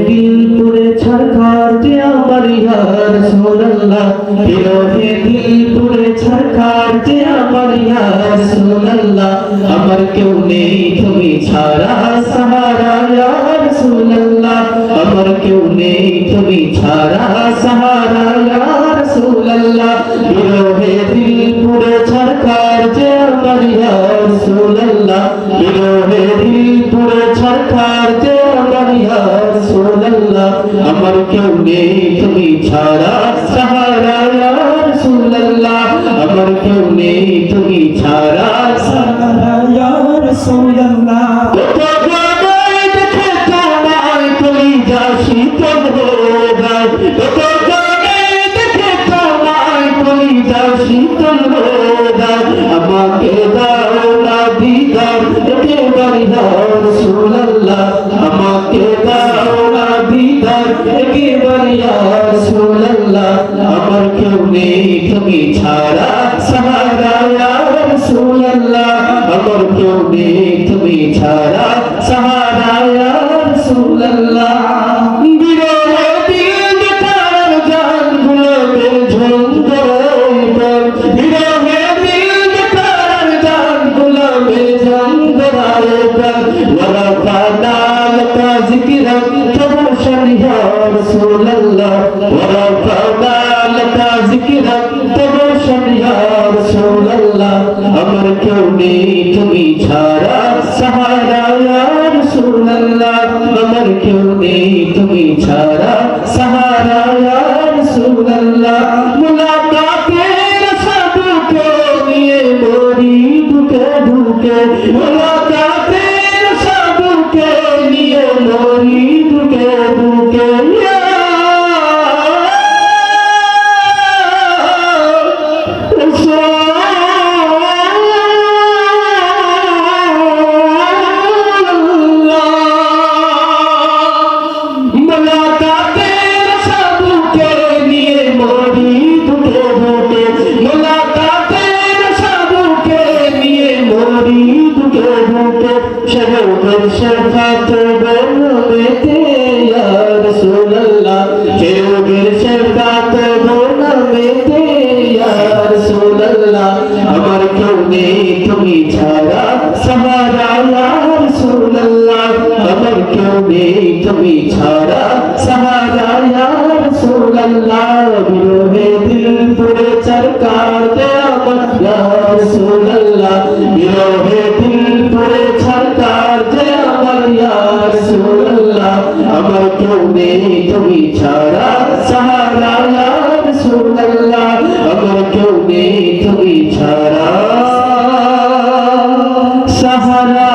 দিল পুরে ছরকার যে আমার ইয়া রাসূলুল্লাহ বিরহে দিল পুরে ছরকার যে আমার ইয়া রাসূলুল্লাহ আমার কেউ নেই তুমি ছাড়া সাহারা ইয়া রাসূলুল্লাহ আমার কেউ নেই আমার কেউ নেই, তুমি ছাড়া সাহারা রাসূলুল্লাহ। আমার কেউ নেই, তুমি ছাড়া সাহারা রাসূলুল্লাহ। কত জায়গায় কেউ নেই তুমি ছাড়া সাহারা ইয়া রাসূলুল্লাহ বিরহে দিল আমার কেউ নেই, তুমি ছাড়া সাহারা রাসূলুল্লাহ। আমার কেউ নেই, তুমি ছাড়া সাহারা রাসূলুল্লাহ। মুলাকাতের সাধুকে নিয়ে মরি বুকে বুকে। মুলাকাতের সাধুকে নিয়ে মরি মরি দুঃখে বুকে শরমের শফাত বনমেতে ইয়া রাসূলুল্লাহ শরমের শফাত বনমেতে ইয়া রাসূলুল্লাহ আমার কেউ নেই তুমি ছাড়া সাহারা ইয়া রাসূলুল্লাহ আমার কেউ নেই তুমি ছাড়া সাহারা ইয়া রাসূলুল্লাহ বিরহে দিল পুরে চরকার দে আমার ইয়া রাসূলুল্লাহ বিরহে তুমি ছাড়া সাহারা রাসূলুল্লাহ আমার কেউ নেই তুমি ছাড়া সাহারা